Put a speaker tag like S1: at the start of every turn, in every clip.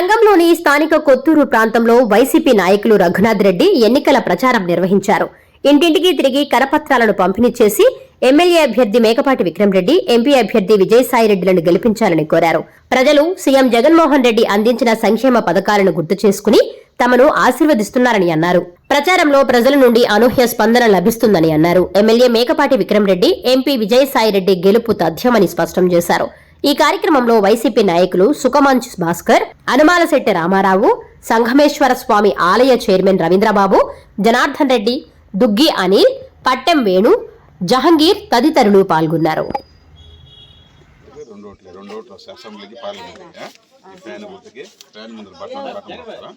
S1: సంఘంలోని స్థానిక కొత్తూరు ప్రాంతంలో వైసీపీ నాయకులు రఘునాథ్ రెడ్డి ఎన్నికల ప్రచారం నిర్వహించారు. ఇంటింటికి తిరిగి కరపత్రాలను పంపిణీ చేసి ఎమ్మెల్యే అభ్యర్థి మేకపాటి విక్రమరెడ్డి ఎంపీ అభ్యర్థి విజయసాయిరెడ్డిలను గెలిపించాలని కోరారు. ప్రజలు సీఎం జగన్మోహన్ రెడ్డి అందించిన సంక్షేమ పథకాలను గుర్తు చేసుకుని తమను ఆశీర్వదిస్తున్నారని అన్నారు. ప్రచారంలో ప్రజల నుండి అనూహ్య స్పందన లభిస్తుందని అన్నారు. ఎమ్మెల్యే మేకపాటి విక్రమరెడ్డి ఎంపీ విజయసాయిరెడ్డి గెలుపు తథ్యమని స్పష్టం చేశారు. ఈ కార్యక్రమంలో వైసీపీ నాయకులు సుఖమంచ్ భాస్కర్ అనుమాలశెట్టి రామారావు సంఘమేశ్వర స్వామి ఆలయ చైర్మన్ రవీంద్రబాబు జనార్దన్ రెడ్డి దుగ్గి అనిల్ పట్టెం వేణు జహంగీర్ తదితరులు పాల్గొన్నారు.
S2: రెండు ఓట్లు రెండు ఓట్లు వస్తాయి. అసెంబ్లీకి పార్లమెంట్కి. ఈ ఫ్యాన్ గుర్తుకి ఫ్యాన్ ముందు బట్టలు బట్టలు పడతారా?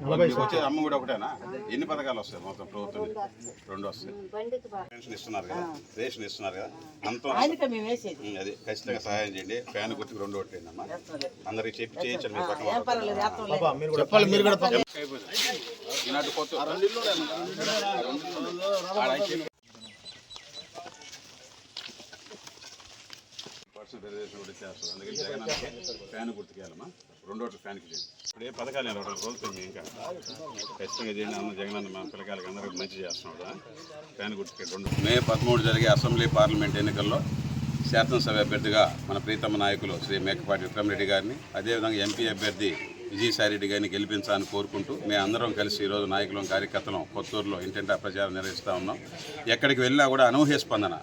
S2: కూడా బడ్జెట్ వచ్చే అమ్మ కూడా ఒకటేనా? ఎన్ని పథకాలు వస్తాయి మొత్తం ప్రభుత్వం రెండు వస్తాయి. పెన్షన్ ఇస్తున్నారు కదా. రేషన్ ఇస్తున్నారు కదా. అంత అది ఖచ్చితంగా సహాయం చేయండి. ఫ్యాన్ గుర్తుకు రెండు ఓట్లు అమ్మా. అందరికి చెప్పి పక్కన.
S3: లేదు.
S4: చెప్పాలి మీరు కూడా పక్కన.
S2: ఈనాటి కొత్త. పర్సెంట్ రిజర్వేషన్ కూడా చేస్తారు అందుకని జగన్ ఫ్యాన్ గుర్తుకేయాలమ్మా. రెండో ఓట్ల ఫ్యాన్కి చేయండి. ఇప్పుడు ఏ పథకాలు రెండు రోజులు ఇంకా. ఖచ్చితంగా చేయండి అన్న జగన్ అన్న మా పిల్లకాయలకి అందరూ మంచి చేస్తున్నాడు ఫ్యాన్ గుర్తుకే రెండు మే పదమూడు జరిగే అసెంబ్లీ పార్లమెంట్ ఎన్నికల్లో శాసనసభ అభ్యర్థిగా మన ప్రీతమ నాయకులు శ్రీ మేకపాటి విక్రమరెడ్డి గారిని అదేవిధంగా ఎంపీ అభ్యర్థి విజయసాయిరెడ్డి గారిని గెలిపించాలని కోరుకుంటూ మేము అందరం కలిసి ఈరోజు నాయకులం కార్యకర్తలం కొత్తూరులో ఇంటింటా ప్రచారం నిర్వహిస్తూ ఉన్నాం. ఎక్కడికి వెళ్ళినా కూడా అనూహ్య స్పందన.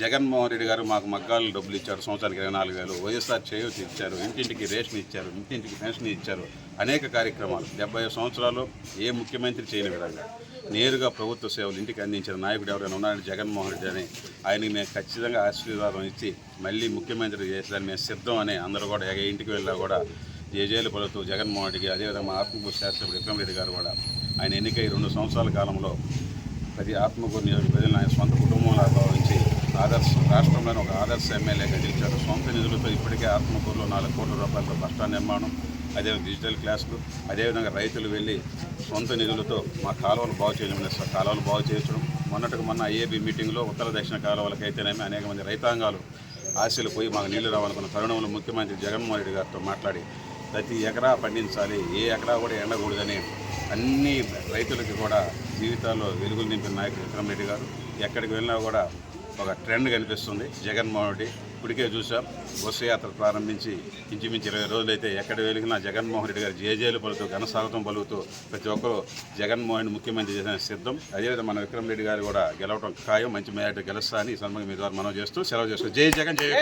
S2: జగన్మోహన్ రెడ్డి గారు మాకు మగ్గాలు డబ్బులు ఇచ్చారు. సంవత్సరానికి ఇరవై నాలుగు వేలు. వైఎస్ఆర్ చేయూతి ఇచ్చారు. ఇంటింటికి రేషన్ ఇచ్చారు. ఇంటింటికి పెన్షన్ ఇచ్చారు. అనేక కార్యక్రమాలు. డెబ్బై సంవత్సరాలు ఏ ముఖ్యమంత్రి చేయని విధంగా నేరుగా ప్రభుత్వ సేవలు ఇంటికి అందించిన నాయకుడు ఎవరైనా ఉన్నారని జగన్మోహన్ రెడ్డి అని ఆయనకి మేము ఖచ్చితంగా ఆశీర్వాదం ఇచ్చి మళ్ళీ ముఖ్యమంత్రి చేసేదాన్ని మేము సిద్ధం అని అందరూ కూడా ఏ ఇంటికి వెళ్ళినా కూడా జేజేలు పలుతూ జగన్మోహన్ రెడ్డికి అదేవిధంగా మా ఆత్మకూరు శాస్త్రపతి విక్రమరెడ్డి గారు కూడా ఆయన ఎన్నికై రెండు సంవత్సరాల కాలంలో ప్రతి ఆత్మకూరు నియోజక ప్రజలను ఆయన సొంత కుటుంబంలో భావించి ఆదర్శ రాష్ట్రంలోని ఒక ఆదర్శ ఎమ్మెల్యేగా గెలిచారు. సొంత నిధులతో ఇప్పటికే ఆత్మకూరులో నాలుగు కోట్ల రూపాయలతో బస్టాండ్ నిర్మాణం అదేవిధంగా డిజిటల్ క్లాసులు అదేవిధంగా రైతులు వెళ్ళి సొంత నిధులతో మా కాలువలు బాగు చేయడం కాలువలు బాగు చేయించడం. మొన్నటికి మొన్న ఐఏబీ మీటింగ్లో ఉత్తర దక్షిణ కాలువలకైతేనేమి అనేక మంది రైతాంగాలు ఆశలు పోయి మాకు నీళ్ళు రావాలనుకున్న తరుణంలో ముఖ్యమంత్రి జగన్మోహన్ రెడ్డి గారితో మాట్లాడి ప్రతి ఎకరా పండించాలి. ఏ ఎకరా కూడా ఎండకూడదని అన్ని రైతులకి కూడా జీవితాల్లో వెలుగులు నింపిన నాయకుడు విక్రమరెడ్డి గారు. ఎక్కడికి వెళ్ళినా కూడా ఒక ట్రెండ్ కనిపిస్తుంది. జగన్మోహన్ రెడ్డి ఇప్పటికే చూసాం బస్సు యాత్ర ప్రారంభించి ఇంచుమించు ఇరవై రోజులైతే ఎక్కడ వెలిగినా జగన్మోహన్ రెడ్డి గారు జేజేలు పలుతూ ఘనస్వాగతం పలుకుతూ ప్రతి ఒక్కరూ జగన్మోహన్ ముఖ్యమంత్రి చేసిన సిద్ధం. అదేవిధంగా మన విక్రమరెడ్డి గారు కూడా గెలవడం ఖాయం మంచి మేట గెలుస్తా అని ఈ సందర్భంగా మీ ద్వారా మనం చేస్తూ సెలవు చేస్తూ జై జగన్ జై